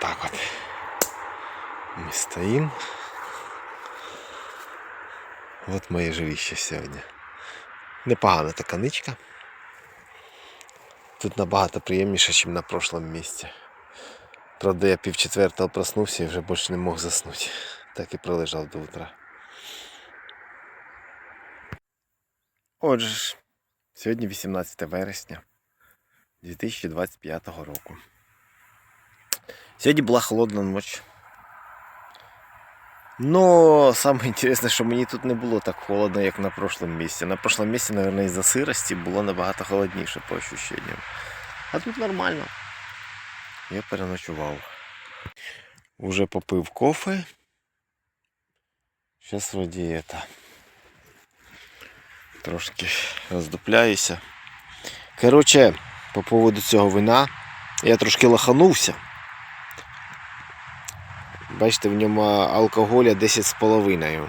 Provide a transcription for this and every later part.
так от. Ми стоїмо. От моє жилище сьогодні. Непогана така ничка. Тут набагато приємніше, ніж на прошлому місці. Правда, я пів четвертого проснувся і вже більше не мог заснути. Так і пролежав до утра. Отже, сьогодні 18 вересня 2025 року. Сьогодні була холодна ніч. Но саме інтересне, що мені тут не було так холодно, як на прошлому місці. На прошлому місці, мабуть, із-за сирості було набагато холодніше по ощущенням. А тут нормально. Я переночував. Уже попив кофе. Зараз вроді это. Трошки роздупляюся. Коротше, по поводу цього вина я трошки лоханувся. Бачите, в ньому алкоголя 10,5.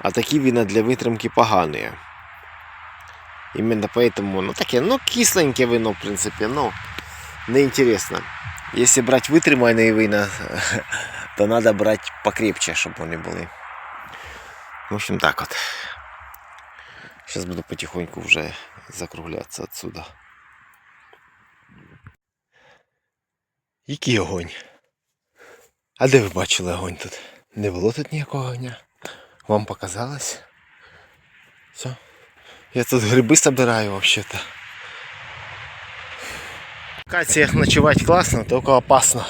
А такі вина для витримки погані. Именно поэтому, ну таке, ну кисленьке вино, в принципі, ну, неинтересно. Если брать витримані вина, то надо брать покрепче, щоб вони були. В общем, так от. Сейчас буду потихоньку вже закругляться отсюда. Який огонь? А де ви бачили огонь тут? Не було тут ніякого огня. Вам показалось? Все. Я тут гриби собираю вообще-то. В локаціях ночувати класно, тільки опасно.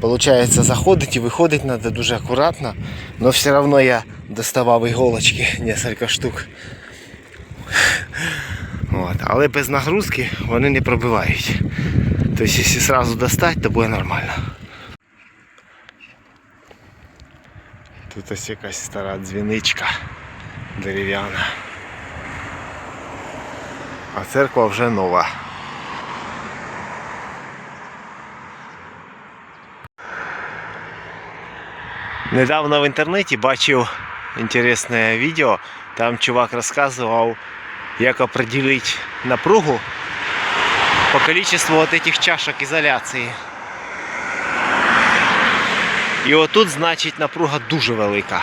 Получается, заходить і виходить надо дуже акуратно, но все равно я доставав іголочки несколько штук. От. Але без нагрузки вони не пробивають. Тобто, якщо сразу достать, то буде нормально. Тут ось якась стара дзвіничка дерев'яна. А церква вже нова. Недавно в інтернеті бачив інтересне відео. Там чувак розказував, як определити напругу по количеству вот этих чашок ізоляції. І отут, значить, напруга дуже велика.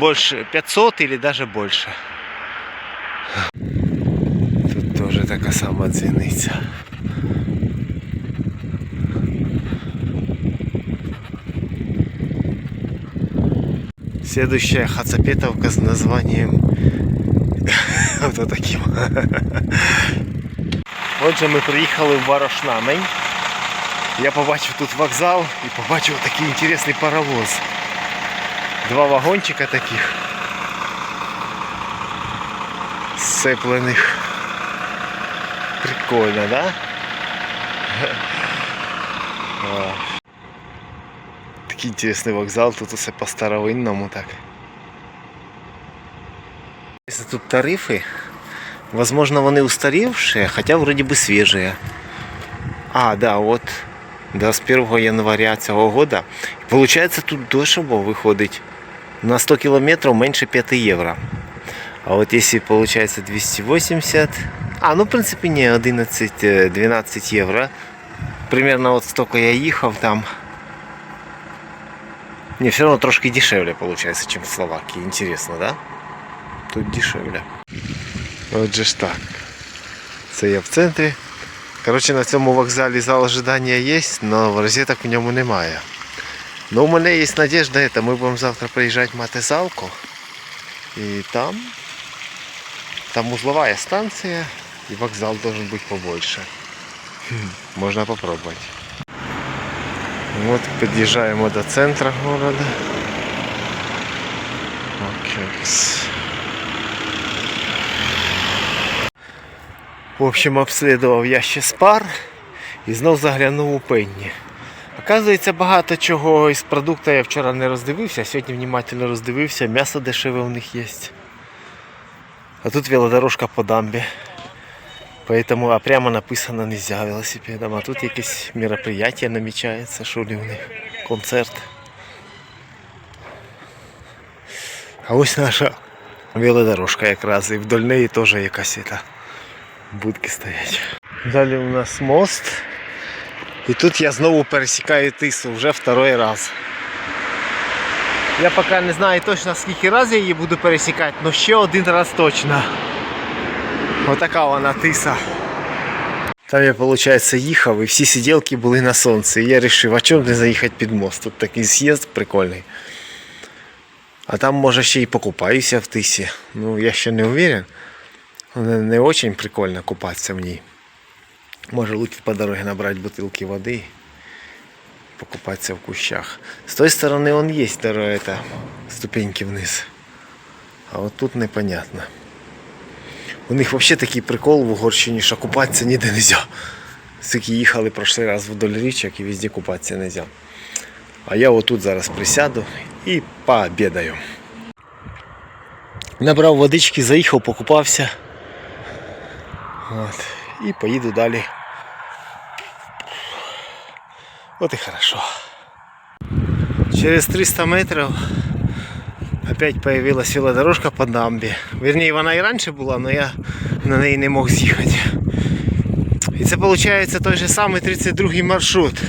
Більше 500 или даже більше. Тут теж така сама дзвіниця. Следующая хацапетовка с названием вот таким. Отже, ми приїхали в Ворошнамень. Я побачив тут вокзал і побачив такий інтересний паровоз. Два вагончика таких. Сцеплених. Прикольно, да? Такий інтересний вокзал, тут усе по-старовинному так. Если тут тарифы, возможно, вони устаревшие, хотя вроде бы свежие. А, да, вот 21 января цього года. Получается, тут дешево виходить. На 100 кілометрів менше 5 євро. А от якщо получается 280, а, ну в принципі не 11-12 євро. Примерно от столько я їхав там. Не, все равно трошки дешевле получается, чем в Словакии. Интересно, да? Тут дешевле. Отже ж так. Це я в центрі. Коротше, на цьому вокзалі зал ожидання є, але розеток в ньому немає. Ну, у мене є надежда, це ми будемо завтра приїжджати мати залку. І там, там узловая станція і вокзал должен бути побольше. Хм, Можна попробувати. Вот під'їжджаємо до центра города. Окей. В общем, обслідував я ще спар і знов заглянув у пенні. Оказується, багато чого із продукту я вчора не роздивився, а сьогодні внимательно роздивився, м'ясо дешеве у них є. А тут велодорожка по дамбі. Поэтому, а прямо написано нельзя велосипедом. А тут якесь мероприятие намічається, що ли у них концерт. А ось наша велодорожка якраз і вдоль неї теж якась ета будки стоять. Далі у нас мост. І тут я знову пересікаю тису вже второй раз. Я поки не знаю точно скільки разів я її буду пересікати, але ще один раз точно. Отака вона тиса. Там я, виходить, їхав і всі сиділки були на сонці. І я вирішив, а чому не заїхати під мост? Тут такий з'їзд прикольний. А там може ще й покупаюся в тисі. Ну, я ще не уверен. Не, очень прикольно купатися в ній. Може лучше по дороге набрати бутилки води. Покупатися в кущах. З тої сторони он є дорога, это, ступеньки вниз. А от тут непонятно. У них взагалі такий прикол в Угорщині, що купатися ніде не можна. Скільки їхали прошлий раз вдоль річок і везде купатися не можна. А я отут зараз присяду і пообідаю. Набрав водички, заїхав, покупався. От. І поїду далі. От і хорошо. Через 300 метрів опять появилась велодорожка по дамбі. Вірніше, вона і раніше була, але я на неї не мог з'їхати. І це виходить той же самий 32 маршрут.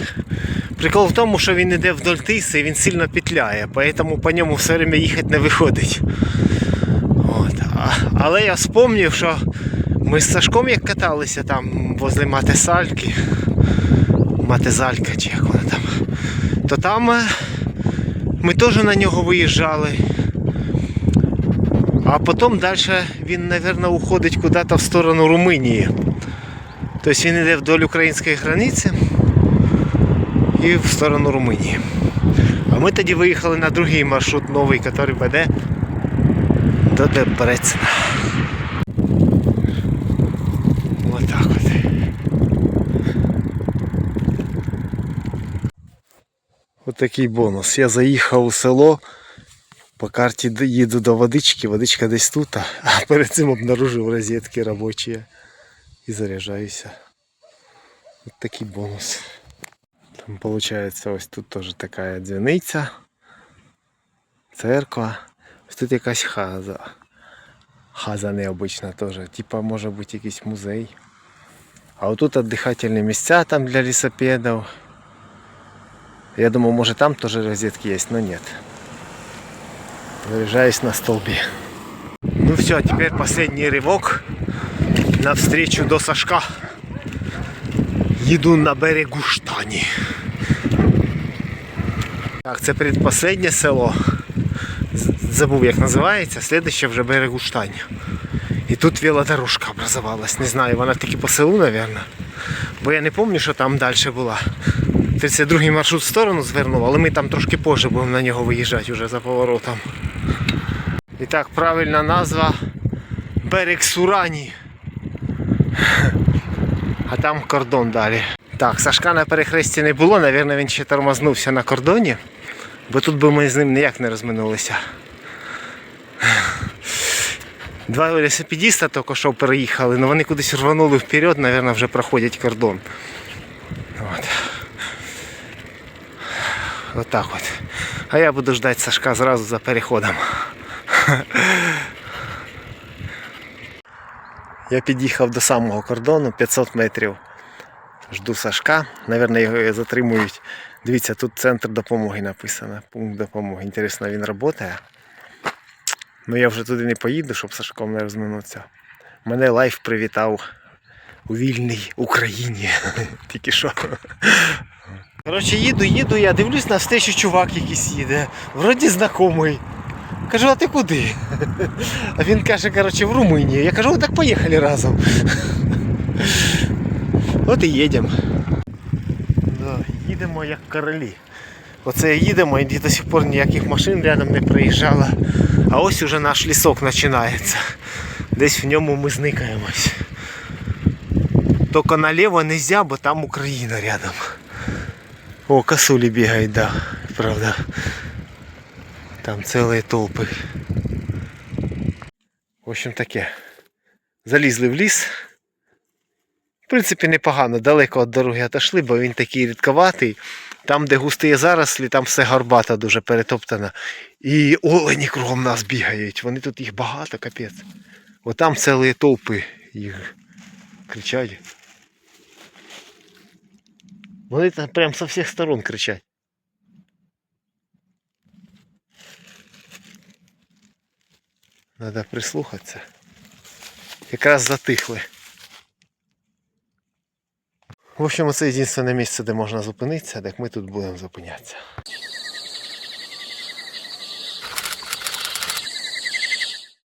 Прикол в тому, що він йде вдоль тиси і він сильно петляє, поэтому по ньому все время їхати не виходить. От. Але я вспомнив, що ми з Сашком як каталися там возле Матесальки, Матезалька чи як вона там, то там е, ми теж на нього виїжджали. А потім далі він, мабуть, уходить куди-то в сторону Румунії. Тобто він йде вдоль української границі і в сторону Румунії. А ми тоді виїхали на другий маршрут новий, який веде до Дебрецена. Ось такий бонус. Я заїхав у село, по карті д- їду до водички, водичка десь тут, а- а перед цим обнаружив розетки робочі і заряджаюся. Ось такий бонус. Там виходить ось тут теж така дзвіниця, церква. Ось тут якась хаза. Хаза необычна теж. Типа може бути якийсь музей. А отут віддихательні місця там для лісопедів. Я думаю, може там теж розетки є, но нет. Заряжаюсь на столбі. Ну все, теперь последний рывок навстречу до Сашка. Їду на берегу Штані. Так, це передпоследнє село. Забув як називається, слідуще вже берегу Штань. І тут велодорожка образовалась. Не знаю, вона тільки по селу, мабуть. Бо я не пам'ятаю, що там далі була. 32-й маршрут в сторону звернув, але ми там трошки позже будемо на нього виїжджати вже за поворотом. І так, правильна назва берег Сурані. А там кордон далі. Так, Сашка на перехресті не було, напевно, він ще тормознувся на кордоні, бо тут би ми з ним ніяк не розминулися. Два велосипедіста тільки що переїхали, але вони кудись рванули вперед, мабуть, вже проходять кордон. От. От так от. А я буду ждати Сашка зразу за переходом. Я під'їхав до самого кордону 500 метрів. Жду Сашка. Навірно, його затримують. Дивіться, тут центр допомоги написано. Пункт допомоги. Інтересно, він працює. Ну я вже туди не поїду, щоб Сашком не розминутися. Мене лайф привітав у вільній Україні. Тільки що. Коротше, їду, їду, я дивлюсь на встречу чувак якийсь їде. Вроді знайомий. Кажу, а ти куди? А він каже, коротше, в Румунію. Я кажу, «О, так поїхали разом. От і їдемо. Да, їдемо як королі. Оце їдемо і до сих пор ніяких машин рядом не приїжджало. А ось уже наш лісок починається. Десь в ньому ми зникаємось. Тільки наліво не можна, бо там Україна рядом. О, косулі бігають, да, правда. Там цілі толпи. В общем таке. Залізли в ліс. В принципі, непогано, далеко від дороги отошли, бо він такий рідковатий. Там, де густі зарослі, там все горбата дуже перетоптана. І олені кругом нас бігають. Вони тут їх багато, капець. Отам цілі толпи їх кричать. Вони там прям со всіх сторон кричать. Надо прислухатися. Якраз затихли. В общем, це єдине місце, де можна зупинитися, так ми тут будемо зупинятися.